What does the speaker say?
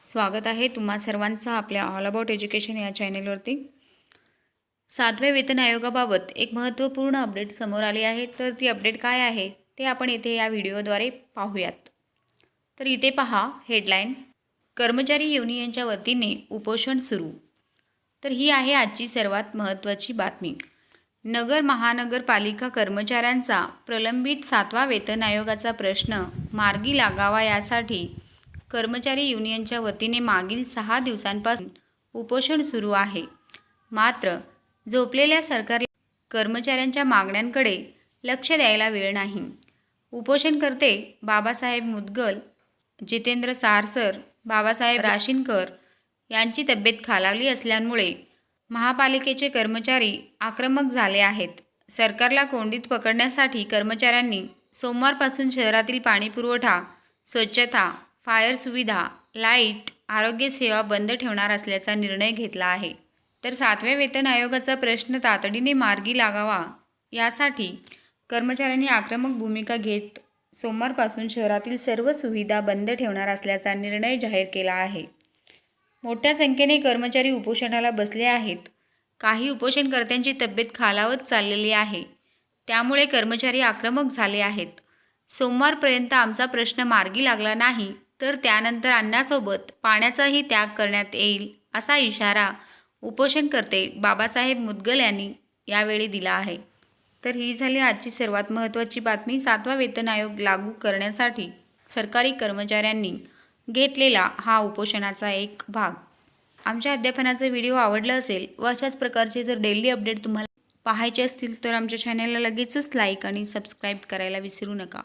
स्वागत आहे तुम्हा सर्वांचं आपल्या ऑल अबाउट एज्युकेशन या चॅनेलवरती सातव्या वेतन आयोगाबाबत एक महत्त्वपूर्ण अपडेट समोर आली आहे. तर ती अपडेट काय आहे ते आपण इथे या व्हिडिओद्वारे पाहूयात. तर इथे पहा हेडलाईन कर्मचारी युनियनच्या वतीने उपोषण सुरू. तर ही आहे आजची सर्वात महत्त्वाची बातमी. नगर महानगरपालिका कर्मचाऱ्यांचा प्रलंबित सातवा वेतन आयोगाचा प्रश्न मार्गी लागावा यासाठी कर्मचारी युनियनच्या वतीने मागील सहा दिवसांपासून उपोषण सुरू आहे. मात्र झोपलेल्या सरकार कर्मचाऱ्यांच्या मागण्यांकडे लक्ष द्यायला वेळ नाही. उपोषणकर्ते बाबासाहेब मुदगल जितेंद्र सारसर बाबासाहेब राशीनकर यांची तब्येत खालावली असल्यामुळे महापालिकेचे कर्मचारी आक्रमक झाले आहेत. सरकारला कोंडीत पकडण्यासाठी कर्मचाऱ्यांनी सोमवारपासून शहरातील पाणीपुरवठा स्वच्छता फायर सुविधा लाइट आरोग्यसेवा बंद ठेवणार असल्याचा निर्णय घेतला आहे. तर सातव्या वेतन आयोगाचा प्रश्न तातडीने मार्गी लागावा यासाठी कर्मचाऱ्यांनी आक्रमक भूमिका घेत सोमवारपासून शहरातील सर्व सुविधा बंद ठेवणार असल्याचा निर्णय जाहीर केला आहे. मोठ्या संख्येने कर्मचारी उपोषणाला बसले आहेत. काही उपोषणकर्त्यांची तब्येत खालावत चाललेली आहे. त्यामुळे कर्मचारी आक्रमक झाले आहेत. सोमवारपर्यंत आमचा प्रश्न मार्गी लागला नाही तर त्यानंतर अन्नासोबत पाण्याचाही त्याग करण्यात येईल असा इशारा उपोषणकर्ते बाबासाहेब मुदगल यांनी यावेळी दिला आहे. तर ही झाली आजची सर्वात महत्त्वाची बातमी. सातवा वेतन आयोग लागू करण्यासाठी सरकारी कर्मचाऱ्यांनी घेतलेला हा उपोषणाचा एक भाग. आमच्या अध्यापनाचा व्हिडिओ आवडला असेल व अशाच प्रकारचे जर डेली अपडेट तुम्हाला पाहायचे असतील तर आमच्या चॅनलला लगेचच लाईक आणि सबस्क्राईब करायला विसरू नका.